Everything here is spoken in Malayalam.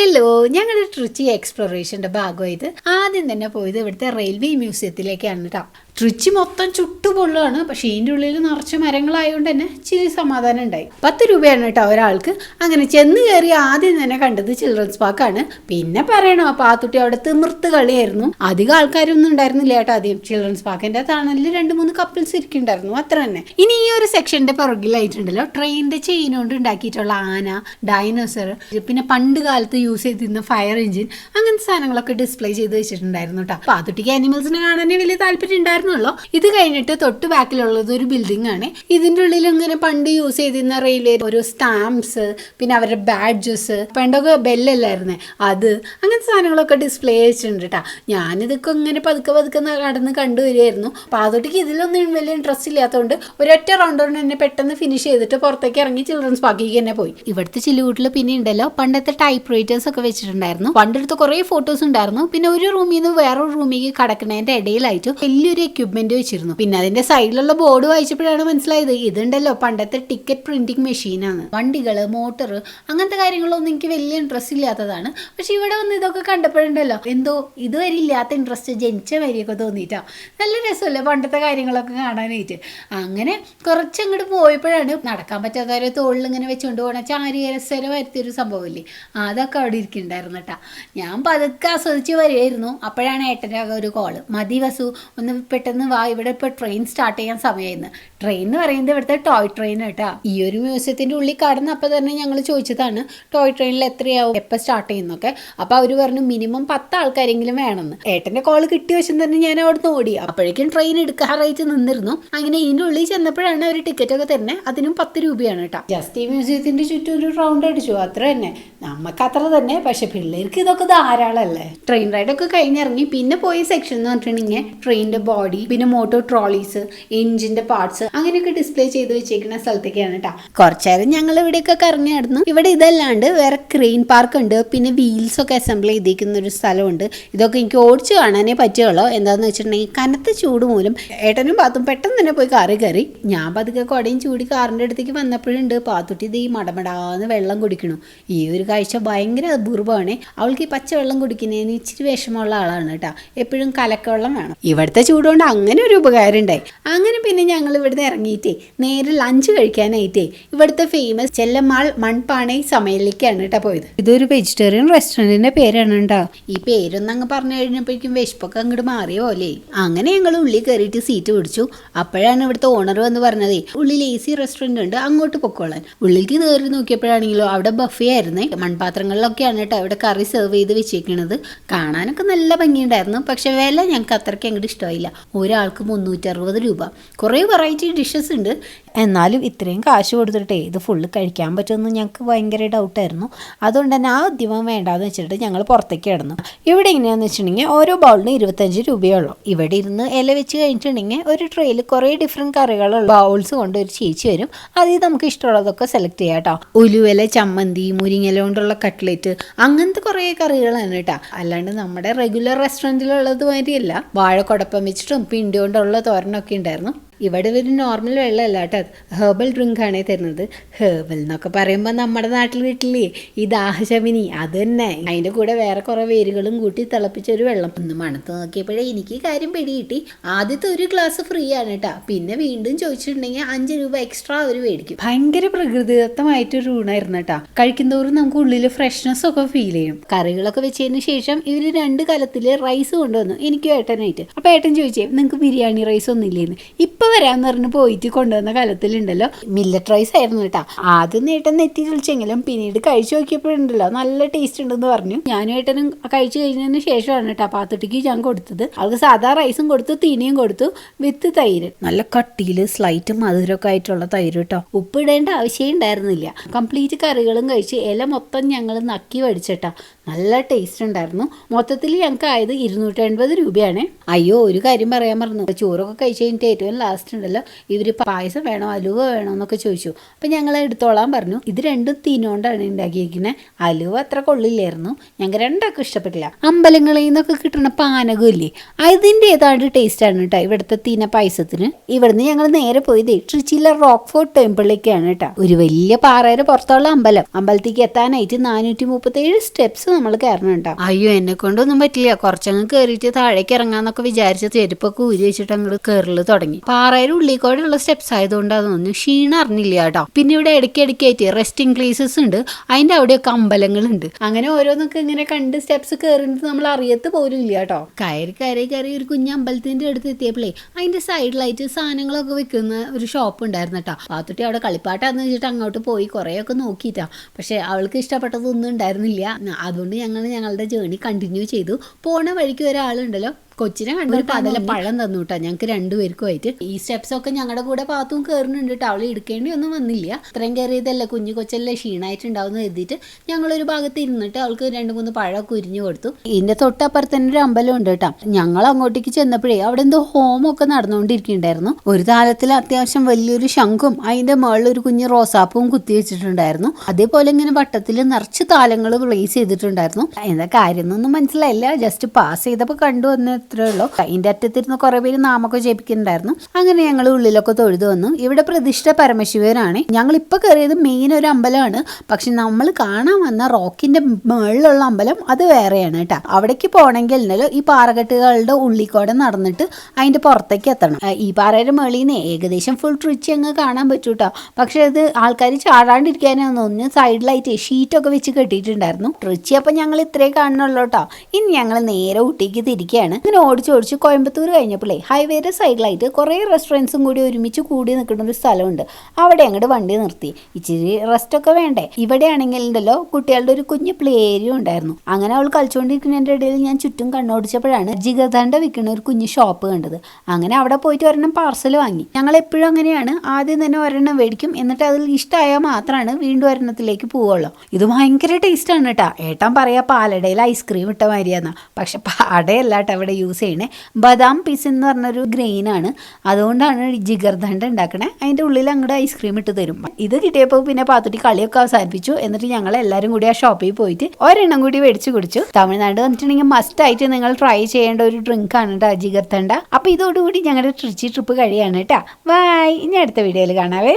ഹലോ ഞങ്ങളുടെ ട്രിച്ചി എക്സ്പ്ലോറേഷന്റെ ഭാഗമായിട്ട് ആദ്യം തന്നെ പോയത് ഇവിടുത്തെ റെയിൽവേ മ്യൂസിയത്തിലേക്കാണ് കേട്ടോ ട്രിച്ചി മൊത്തം ചുട്ടുപൊള്ളുകയാണ് പക്ഷേ ഇതിന്റെ ഉള്ളിൽ നിറച്ച് മരങ്ങളായതുകൊണ്ട് തന്നെ ചിരി സമാധാനം ഉണ്ടായി. പത്ത് രൂപയാണ് കേട്ടോ ഒരാൾക്ക്. അങ്ങനെ ചെന്ന് കയറി ആദ്യം തന്നെ കണ്ടത് ചിൽഡ്രൻസ് പാർക്കാണ് പിന്നെ പറയണോ പാത്തുട്ടി അവിടെ തിമിർത്ത് കളിയായിരുന്നു. അധികം ആൾക്കാരൊന്നും ഉണ്ടായിരുന്നില്ല കേട്ടോ ആദ്യം ചിൽഡ്രൻസ് പാർക്കിന്റെ തണലിൽ രണ്ട് മൂന്ന് കപ്പിൾസ് ഇരിക്കുന്നുണ്ടായിരുന്നു. അത്ര തന്നെ. ഇനി ഈ ഒരു സെക്ഷന്റെ പുറകിലായിട്ടുണ്ടല്ലോ ട്രെയിനിന്റെ ചെയിൻ കൊണ്ട് ഉണ്ടാക്കിയിട്ടുള്ള ആന ഡൈനോസർ പിന്നെ പണ്ട് കാലത്ത് യൂസ് ചെയ്തിരുന്ന ഫയർ എഞ്ചിൻ അങ്ങനത്തെ സാധനങ്ങളൊക്കെ ഡിസ്പ്ലേ ചെയ്ത് വെച്ചിട്ടുണ്ടായിരുന്നു കേട്ടോ. പാത്തുട്ടിക്ക് ആനിമൽസിനെ കാണാനേ വലിയ താല്പര്യം ഉണ്ടായിരുന്നല്ലോ ഇത് കഴിഞ്ഞിട്ട് തൊട്ട് ബാക്കിലുള്ളത് ഒരു ബിൽഡിംഗ് ആണ്. ഇതിന്റെ ഉള്ളിൽ ഇങ്ങനെ പണ്ട് യൂസ് ചെയ്തിരുന്ന റെയിൽവേ ഓരോ സ്റ്റാമ്പ്സ് പിന്നെ അവരുടെ ബാഡ്ജസ് പണ്ടൊക്കെ ബെല്ലല്ലായിരുന്നേ അത് അങ്ങനത്തെ സാധനങ്ങളൊക്കെ ഡിസ്പ്ലേ ചെയ്തിട്ടുണ്ട് കേട്ടോ ഞാനിതൊക്കെ ഇങ്ങനെ പതുക്കെ പതുക്കെ കടന്ന് കണ്ടുവരികയായിരുന്നു പാതോട്ടിക്ക് ഇതിലൊന്നും വലിയ ഇൻട്രസ്റ്റ് ഇല്ലാത്തതുകൊണ്ട് ഒരൊറ്റ റൗണ്ട് കൊണ്ട് തന്നെ പെട്ടെന്ന് ഫിനിഷ് ചെയ്തിട്ട് പുറത്തേക്ക് ഇറങ്ങി ചിൽഡ്രൻസ് പാർക്കിലേക്ക് തന്നെ പോയി. ഇവിടുത്തെ ചില്ലുകൂട്ടിൽ പിന്നെ ഉണ്ടല്ലോ പണ്ടത്തെ ടൈപ്പ് റൈറ്റേഴ്സ് ഒക്കെ വെച്ചിട്ടുണ്ടായിരുന്നു. പണ്ടെടുത്ത് കുറേ ഫോട്ടോസ് ഉണ്ടായിരുന്നു. പിന്നെ ഒരു റൂമിൽ നിന്ന് വേറൊരു റൂമിലേക്ക് കടക്കുന്നതിന്റെ ഇടയിലായിട്ട് വലിയൊരു എക്യുപ്മെന്റ് വെച്ചിരുന്നു. പിന്നെ അതിന്റെ സൈഡിലുള്ള ബോർഡ് വായിച്ചപ്പോഴാണ് മനസ്സിലായത് ഇതുണ്ടല്ലോ പണ്ടത്തെ ടിക്കറ്റ് പ്രിന്റിംഗ് മെഷീനാണ് വണ്ടികൾ മോട്ടർ അങ്ങനത്തെ കാര്യങ്ങളൊന്നും എനിക്ക് വലിയ ഇൻട്രസ്റ്റ് ഇല്ലാത്തതാണ്. പക്ഷെ ഇവിടെ വന്ന് ഇതൊക്കെ കണ്ടപ്പോഴുണ്ടല്ലോ എന്തോ ഇതുവരെ ഇല്ലാത്ത ഇൻട്രസ്റ്റ് ജനിച്ച വരെയൊക്കെ തോന്നിയിട്ടാ. നല്ല രസമല്ലേ പണ്ടത്തെ കാര്യങ്ങളൊക്കെ കാണാനായിട്ട്. അങ്ങനെ കുറച്ചങ്ങോട്ട് പോയപ്പോഴാണ് നടക്കാൻ പറ്റാത്തവരെ തോളിൽ ഇങ്ങനെ വെച്ചുകൊണ്ട് പോകണ ചാരി രസകരം വരുത്തിയൊരു സംഭവമില്ലേ? അതൊക്കെ അവിടെ ഇരിക്കുന്നുണ്ടായിരുന്നു കേട്ടാ. ഞാൻ പതുക്കെ ആസ്വദിച്ച് വരികയായിരുന്നു. അപ്പോഴാണ് ഏട്ടന്റെ ഒരു കോൾ മതി വസു ഒന്ന് പെട്ടെന്ന് വാ ഇവിടെ ഇപ്പോൾ ട്രെയിൻ സ്റ്റാർട്ട് ചെയ്യാൻ സമയമായിരുന്നു ട്രെയിൻ എന്ന് പറയുന്നത് ഇവിടുത്തെ ടോയ് ട്രെയിൻ കേട്ടാ ഈ ഒരു മ്യൂസിയത്തിന്റെ ഉള്ളിൽ കടന്നപ്പോൾ തന്നെ ഞങ്ങൾ ചോദിച്ചതാണ് ടോയ് ട്രെയിനിൽ എത്രയാവും? എപ്പോൾ സ്റ്റാർട്ട് ചെയ്യുന്നൊക്കെ? അപ്പോൾ അവർ പറഞ്ഞു മിനിമം പത്ത് ആൾക്കാരെങ്കിലും വേണമെന്ന് ഏട്ടന്റെ കോൾ കിട്ടിയ വശം തന്നെ ഞാൻ അവിടുന്ന് ഓടി. അപ്പോഴേക്കും ട്രെയിൻ എടുക്കാറായിട്ട് നിന്നിരുന്നു. അങ്ങനെ ഇതിന്റെ ഉള്ളിൽ ചെന്നപ്പോഴാണ് അവർ ടിക്കറ്റ് ഒക്കെ തന്നെ അതിനും പത്ത് രൂപയാണ് കേട്ടോ. ജസ്റ്റ് ഈ മ്യൂസിയത്തിന്റെ ചുറ്റും ഒരു റൗണ്ട് അടിച്ചു. അത്ര തന്നെ. നമുക്ക് അത്ര തന്നെ. പക്ഷെ പിള്ളേർക്ക് ഇതൊക്കെ ധാരാളമല്ലേ ട്രെയിൻ റൈഡൊക്കെ കഴിഞ്ഞിറങ്ങി. പിന്നെ പോയ സെക്ഷൻ എന്ന് പറഞ്ഞിട്ടുണ്ടെങ്കിൽ ട്രെയിനിന്റെ ബോഡി പിന്നെ മോട്ടോ ട്രോളീസ് എഞ്ചിന്റെ പാർട്സ് അങ്ങനെയൊക്കെ ഡിസ്പ്ലേ ചെയ്ത് വെച്ചേക്കുന്ന സ്ഥലത്തേക്കാണ് കേട്ടോ കുറച്ചേരം ഞങ്ങൾ ഇവിടെയൊക്കെ കറങ്ങി നടന്നു ഇവിടെ ഇതല്ലാണ്ട് വേറെ ക്രെയിൻ പാർക്ക് ഉണ്ട്. പിന്നെ വീൽസ് ഒക്കെ അസംബിൾ ചെയ്തിരിക്കുന്ന ഒരു സ്ഥലമുണ്ട്. ഇതൊക്കെ എനിക്ക് ഓടിച്ചു കാണാനേ പറ്റുള്ളൂ. എന്താന്ന് വെച്ചിട്ടുണ്ടെങ്കിൽ കനത്ത ചൂട് മൂലം ഏട്ടനും പാത്തും പെട്ടെന്ന് തന്നെ പോയി കാറി കയറി. ഞാൻ പതുക്കെ കുടയും ചൂടി കാറിന്റെ അടുത്തേക്ക് വന്നപ്പോഴുണ്ട്. പാത്തുട്ടി ഇത് ഈ മടമടാന്ന് വെള്ളം കുടിക്കണു. ഈ ഒരു കാഴ്ച ഭയങ്കര അപൂർവമാണ്. അവൾക്ക് ഈ പച്ചവെള്ളം കുടിക്കുന്നതിന് ഇച്ചിരി വിഷമമുള്ള ആളാണ് കേട്ടോ എപ്പോഴും കലക്കവെള്ളം വേണം. ഇവിടുത്തെ ചൂടുകൊണ്ട് അങ്ങനെ ഒരു ഉപകാരം ഉണ്ടായി. അങ്ങനെ പിന്നെ ഞങ്ങൾ ഇവിടുന്ന് ഇറങ്ങിയിട്ടേ നേരെ ലഞ്ച് കഴിക്കാനായിട്ടേ ഇവിടുത്തെ ഫേമസ് ചെല്ലമാൾ മൺപാണൈ സമയലിലേക്കാണ് കേട്ടോ പോയത്. ഇതൊരു വെജിറ്റേറിയൻ റെസ്റ്റോറന്റിന്റെ പേരാണ് കേട്ടോ. ഈ പേരൊന്നും അങ്ങ് പറഞ്ഞു കഴിഞ്ഞപ്പോഴേക്കും വിശപ്പൊക്കെ അങ്ങോട്ട് മാറിയ പോലെ. അങ്ങനെ ഞങ്ങൾ ഉള്ളിൽ കയറിയിട്ട് സീറ്റ് പിടിച്ചു. അപ്പോഴാണ് ഇവിടുത്തെ ഓണർ വന്ന് പറഞ്ഞതേ ഉള്ളിൽ എ സി റെസ്റ്റോറന്റ് ഉണ്ട് അങ്ങോട്ട് പൊക്കോളാൻ. ഉള്ളിലേക്ക് കയറി നോക്കിയപ്പോഴാണെങ്കിലോ അവിടെ ബഫേ ആയിരുന്നേ. മൺപാത്രങ്ങളിലൊക്കെയാണ് കേട്ടോ അവിടെ കറി സെർവ് ചെയ്ത് വെച്ചേക്കണത്. കാണാനൊക്കെ നല്ല ഭംഗിയുണ്ടായിരുന്നു. പക്ഷെ വില ഞങ്ങൾക്ക് അത്രയ്ക്ക് അങ്ങോട്ട് ഇഷ്ടമായില്ല. ഒരാൾക്ക് മുന്നൂറ്ററുപത് രൂപ. കുറേ വെറൈറ്റി ഡിഷസ് ഉണ്ട്. എന്നാലും ഇത്രയും കാശ് കൊടുത്തിട്ടേ ഇത് ഫുള്ള് കഴിക്കാൻ പറ്റുമെന്ന് ഞങ്ങൾക്ക് ഭയങ്കര ഡൗട്ടായിരുന്നു അതുകൊണ്ട് തന്നെ ആ ഉദ്യമം വേണ്ടാന്ന് വെച്ചിട്ട് ഞങ്ങൾ പുറത്തേക്ക് കിടന്നു. ഇവിടെ എങ്ങനെയാണെന്ന് വെച്ചിട്ടുണ്ടെങ്കിൽ ഓരോ ബൗളിന് ഇരുപത്തഞ്ച് രൂപയുള്ളു. ഇവിടെ ഇരുന്ന് ഇല വെച്ച് കഴിഞ്ഞിട്ടുണ്ടെങ്കിൽ ഒരു ട്രെയിൽ കുറേ ഡിഫറെന്റ് കറികളുള്ള ബൗൾസ് കൊണ്ട് ഒരു ചേച്ചി വരും. അതിൽ നമുക്ക് ഇഷ്ടമുള്ളതൊക്കെ സെലക്ട് ചെയ്യാം കേട്ടോ. ഉലുവല ചമ്മന്തി മുരിങ്ങല കൊണ്ടുള്ള കട്ട്ലേറ്റ് അങ്ങനത്തെ കുറേ കറികളാണ് കേട്ടോ. അല്ലാണ്ട് നമ്മുടെ റെഗുലർ റെസ്റ്റോറന്റിലുള്ളത് മാതിരിയല്ല. വാഴക്കുടപ്പം വെച്ചിട്ടും പിണ്ടി കൊണ്ടുള്ള തോരനൊക്കെ ഉണ്ടായിരുന്നു. ഇവിടെ ഒരു നോർമൽ വെള്ളമല്ല കേട്ടോ ഹെർബൽ ഡ്രിങ്ക് ആണേ തരുന്നത്. ഹെർബൽ എന്നൊക്കെ പറയുമ്പോൾ നമ്മുടെ നാട്ടിൽ കിട്ടില്ലേ? ഈ ദാഹശമിനി അത് തന്നെ. അതിന്റെ കൂടെ വേറെ കുറേ വേരുകളും കൂട്ടി തിളപ്പിച്ചൊരു വെള്ളം. ഒന്ന് മണത്ത് നോക്കിയപ്പോഴേ എനിക്ക് കാര്യം പിടികിട്ടി ആദ്യത്തെ ഒരു ഗ്ലാസ് ഫ്രീ ആണ് കേട്ടോ പിന്നെ വീണ്ടും ചോദിച്ചിട്ടുണ്ടെങ്കിൽ അഞ്ച് രൂപ എക്സ്ട്രാ അവർ മേടിക്കും. ഭയങ്കര പ്രകൃതിദത്തമായിട്ടൊരു ഊണായിരുന്നു കേട്ടോ കഴിക്കുന്തോറും നമുക്ക് ഉള്ളിൽ ഫ്രഷ്നെസ് ഒക്കെ ഫീൽ ചെയ്യും. കറികളൊക്കെ വെച്ചതിന് ശേഷം ഇവർ രണ്ട് കലത്തിൽ റൈസ് കൊണ്ടുവന്നു. എനിക്കും ഏട്ടനായിട്ട്. അപ്പോൾ ഏട്ടൻ ചോദിച്ചേ നിങ്ങൾക്ക് ബിരിയാണി റൈസ് ഒന്നും ഇല്ലേന്ന് ഇപ്പൊ വരാന്ന് പറഞ്ഞ് പോയിട്ട് കൊണ്ടുവന്ന കാലത്തിലുണ്ടല്ലോ. മില്ലറ്റ് റൈസ് ആയിരുന്നു കേട്ടോ. ആദ്യം നേട്ടൻ നെറ്റി വിളിച്ചെങ്കിലും പിന്നീട് കഴിച്ചു നോക്കിയപ്പോഴുണ്ടല്ലോ നല്ല ടേസ്റ്റ് ഉണ്ടെന്ന് പറഞ്ഞു. ഞാനും ഏട്ടനും കഴിച്ചു കഴിഞ്ഞതിന് ശേഷമാണ് കേട്ടോ പാത്തുട്ടിക്ക് ഞാൻ കൊടുത്തത്. അവൾക്ക് സാധാ റൈസും കൊടുത്തു തീനിയും കൊടുത്തു വിത്ത് തൈര്. നല്ല കട്ടിയിൽ സ്ലൈറ്റ് മധുരമൊക്കെ ആയിട്ടുള്ള തൈര് കേട്ടോ. ഉപ്പ് ഇടേണ്ട ആവശ്യമേ ഉണ്ടായിരുന്നില്ല. കംപ്ലീറ്റ് കറികളും കഴിച്ച് ഇല മൊത്തം ഞങ്ങൾ നക്കി വടിച്ചിട്ടാ. നല്ല ടേസ്റ്റ് ഉണ്ടായിരുന്നു. മൊത്തത്തിൽ ഞങ്ങൾക്ക് ആയത് ഇരുന്നൂറ്റി എൺപത് രൂപയാണ്. അയ്യോ ഒരു കാര്യം പറയാൻ മറന്നു. ചോറൊക്കെ കഴിച്ച് കഴിഞ്ഞിട്ട് ഏറ്റവും ലാസ്റ്റ് ലാസ്റ്റ് ഉണ്ടല്ലോ. ഇവർ പായസം വേണോ അലുവ വേണോ എന്നൊക്കെ ചോദിച്ചു. അപ്പം ഞങ്ങൾ എടുത്തോളാൻ പറഞ്ഞു. ഇത് രണ്ടും തീനോണ്ടാണ് ഉണ്ടാക്കിയിരിക്കുന്നത് അലുവ അത്ര കൊള്ളില്ലായിരുന്നു. ഞങ്ങൾക്ക് രണ്ടാൾക്കും ഇഷ്ടപ്പെട്ടില്ല. അമ്പലങ്ങളിൽ നിന്നൊക്കെ കിട്ടുന്ന പാനകം ഇല്ലേ? അതിന്റെ ഏതാണ്ട് ടേസ്റ്റാണ് കേട്ടോ ഇവിടുത്തെ തീന പായസത്തിന്. ഇവിടുന്ന് ഞങ്ങൾ നേരെ പോയത് ട്രിച്ചിയിലെ റോക്ക് ഫോർട്ട് ടെമ്പിളിലേക്കാണ് കേട്ടോ ഒരു വലിയ പാറയുടെ പുറത്തുള്ള അമ്പലം. അമ്പലത്തേക്ക് എത്താനായിട്ട് നാനൂറ്റി മുപ്പത്തേഴ് സ്റ്റെപ്സ് നമ്മൾ കയറണം കേട്ടോ അയ്യോ എന്നെ കൊണ്ടൊന്നും പറ്റില്ല. കുറച്ചങ്ങ് കയറിയിട്ട് താഴേക്ക് ഇറങ്ങാന്നൊക്കെ വിചാരിച്ച ചെരുപ്പൊക്കെ ഊരി വെച്ചിട്ട് അങ്ങോട്ട് കയറൽ തുടങ്ങി. കൂടെ ഉള്ള സ്റ്റെപ്സ് ആയതുകൊണ്ട് അതൊന്നും ക്ഷീണം അറിഞ്ഞില്ല കേട്ടോ. പിന്നെ ഇവിടെ ഇടയ്ക്ക് ഇടയ്ക്കായിട്ട് റെസ്റ്റിംഗ് പ്ലേസസ് ഉണ്ട്. അതിന്റെ അവിടെയൊക്കെ അമ്പലങ്ങളുണ്ട്. അങ്ങനെ ഓരോന്നൊക്കെ ഇങ്ങനെ കണ്ട് സ്റ്റെപ്സ് കയറിയിട്ട് നമ്മൾ അറിയത്ത് പോലും ഇല്ല കേട്ടോ. കയറി കയറി കയറി ഒരു കുഞ്ഞ് അമ്പലത്തിന്റെ അടുത്ത് എത്തിയപ്പോഴേ അതിന്റെ സൈഡിലായിട്ട് സാധനങ്ങളൊക്കെ വെക്കുന്ന ഒരു ഷോപ്പ് ഉണ്ടായിരുന്നു കേട്ടോ. പാത്തുട്ടി അവിടെ കളിപ്പാട്ടാന്ന് വെച്ചിട്ട് അങ്ങോട്ട് പോയി കുറേയൊക്കെ നോക്കിയിട്ടാ. പക്ഷേ അവൾക്ക് ഇഷ്ടപ്പെട്ടതൊന്നും ഉണ്ടായിരുന്നില്ല. അതുകൊണ്ട് ഞങ്ങൾ ഞങ്ങളുടെ ജേണി കണ്ടിന്യൂ ചെയ്തു. പോണ വഴിക്ക് ഒരാളുണ്ടല്ലോ. കൊച്ചിനെ കണ്ടിട്ട് പതല പഴം തന്നു കേട്ടോ. ഞങ്ങൾക്ക് രണ്ടുപേർക്കുമായിട്ട് ഈ സ്റ്റെപ്സ് ഒക്കെ ഞങ്ങളുടെ കൂടെ പാത്തും കയറുന്നുണ്ട് കേട്ടോ. അവൾ എടുക്കേണ്ടി ഒന്നും വന്നില്ല. ഇത്രയും കയറിയതല്ലേ കുഞ്ഞു കൊച്ചല്ലേ ക്ഷീണമായിട്ടുണ്ടാവും എഴുതിയിട്ട് ഞങ്ങളൊരു ഭാഗത്ത് ഇരുന്നിട്ട് അവൾക്ക് രണ്ട് മൂന്ന് പഴമൊക്കെ ഉരിഞ്ഞു കൊടുത്തു. ഇതിന്റെ തൊട്ടപ്പുറത്ത് തന്നെ ഒരു അമ്പലം ഉണ്ട് കേട്ടോ. ഞങ്ങൾ അങ്ങോട്ടേക്ക് ചെന്നപ്പോഴേ അവിടെ എന്തോ ഹോമൊക്കെ നടന്നുകൊണ്ടിരിക്കുന്നുണ്ടായിരുന്നു. ഒരു താലത്തിൽ അത്യാവശ്യം വലിയൊരു ശംഖും അതിന്റെ മുകളിൽ ഒരു കുഞ്ഞു റോസാപ്പും കുത്തി വെച്ചിട്ടുണ്ടായിരുന്നു. അതേപോലെ ഇങ്ങനെ വട്ടത്തിൽ നിറച്ച് താലങ്ങൾ പ്ലേസ് ചെയ്തിട്ടുണ്ടായിരുന്നു. എന്താ കാര്യം എന്നൊന്നും മനസ്സിലായില്ല. ജസ്റ്റ് പാസ് ചെയ്തപ്പോൾ കണ്ടു വന്ന ഇത്രേ ഉള്ളൂ. അതിന്റെ അറ്റത്തിരുന്ന് കുറെ പേര് നാമൊക്കെ ജപിക്കുന്നുണ്ടായിരുന്നു. അങ്ങനെ ഞങ്ങൾ ഉള്ളിലൊക്കെ തൊഴുതു വന്നു. ഇവിടെ പ്രതിഷ്ഠ പരമശിവനാണ്. ഞങ്ങൾ ഇപ്പൊ കയറിയത് മെയിൻ ഒരു അമ്പലമാണ്. പക്ഷെ നമ്മൾ കാണാൻ വന്ന റോക്കിന്റെ മുകളിലുള്ള അമ്പലം അത് വേറെയാണ് കേട്ടോ. അവിടേക്ക് പോകണമെങ്കിൽ ഉണ്ടല്ലോ ഈ പാറകെട്ടുകളുടെ ഉള്ളിക്കൂടെ നടന്നിട്ട് അതിന്റെ പുറത്തേക്ക് എത്തണം. ഈ പാറയുടെ മുകളിൽ നിന്ന് ഏകദേശം ഫുൾ ട്രിച്ച് അങ്ങ് കാണാൻ പറ്റൂ കേട്ടോ പക്ഷെ അത് ആൾക്കാർ ചാടാണ്ടിരിക്കാനാണ് തോന്നുന്നു സൈഡിലായിട്ട് ഷീറ്റൊക്കെ വെച്ച് കെട്ടിയിട്ടുണ്ടായിരുന്നു. ട്രിച്ചി അപ്പം ഞങ്ങൾ ഇത്രേ കാണുന്നുള്ളൂ കേട്ടോ ഇനി ഞങ്ങൾ നേരെ ഊട്ടിക്ക് തിരിക്കുകയാണ് ഇങ്ങനെ ഓടിച്ച് ഓടിച്ച് കോയമ്പത്തൂർ കഴിഞ്ഞപ്പോഴേ ഹൈവേയുടെ സൈഡിലായിട്ട് കുറേ റെസ്റ്റോറന്റ്സും കൂടി ഒരുമിച്ച് കൂടി നിൽക്കുന്ന ഒരു സ്ഥലമുണ്ട്. അവിടെ അങ്ങോട്ട് വണ്ടി നിർത്തി. ഇച്ചിരി റെസ്റ്റൊക്കെ വേണ്ടേ? ഇവിടെ ആണെങ്കിൽ ഉണ്ടല്ലോ കുട്ടികളുടെ ഒരു കുഞ്ഞ് പ്ലേ ഏരിയ ഉണ്ടായിരുന്നു. അങ്ങനെ അവൾ കളിച്ചുകൊണ്ടിരിക്കുന്നതിന്റെ ഇടയിൽ ഞാൻ ചുറ്റും കണ്ണോടിച്ചപ്പോഴാണ് ജിഗതണ്ട വിൽക്കുന്ന ഒരു കുഞ്ഞ് ഷോപ്പ് കണ്ടത്. അങ്ങനെ അവിടെ പോയിട്ട് ഒരെണ്ണം പാർസൽ വാങ്ങി. ഞങ്ങൾ എപ്പോഴും അങ്ങനെയാണ് ആദ്യം തന്നെ ഒരെണ്ണം മേടിക്കും. എന്നിട്ട് അതിൽ ഇഷ്ടമായാൽ മാത്രമാണ് വീണ്ടും ഒരെണ്ണത്തിലേക്ക് പോവുള്ളൂ. ഇത് ഭയങ്കര ആണ് കേട്ടോ. ഏട്ടൻ പറയാ പാലടയിൽ ഐസ്ക്രീം ഇട്ട മാതിരിയാന്നാ. പക്ഷെ പാടയല്ല ഇവിടെ യൂസ് ചെയ്യണേ. ബദാം പീസ് എന്ന് പറഞ്ഞൊരു ഗ്രെയിൻ ആണ്. അതുകൊണ്ടാണ് ജിഗർദണ്ഡ ഉണ്ടാക്കണേ അതിന്റെ ഉള്ളിൽ അങ്ങോട്ട് ഐസ്ക്രീം ഇട്ട് തരും. ഇത് കിട്ടിയപ്പോൾ പിന്നെ പാത്തുട്ടി കളിയൊക്കെ അവസാനിപ്പിച്ചു. എന്നിട്ട് ഞങ്ങൾ എല്ലാവരും കൂടി ആ ഷോപ്പിൽ പോയിട്ട് ഒരെണ്ണം കൂടി മേടിച്ച് കുടിച്ചു. തമിഴ്നാട് വന്നിട്ടുണ്ടെങ്കിൽ മസ്റ്റ് ആയിട്ട് നിങ്ങൾ ട്രൈ ചെയ്യേണ്ട ഒരു ഡ്രിങ്ക് ആണ് കേട്ടോ ജിഗർദണ്ഡ. അപ്പോൾ ഇതോടുകൂടി ഞങ്ങളുടെ ട്രിച്ചി ട്രിപ്പ് കഴിയാണ് കേട്ടോ ബൈ ഇനി അടുത്ത വീഡിയോയിൽ കാണാവേ.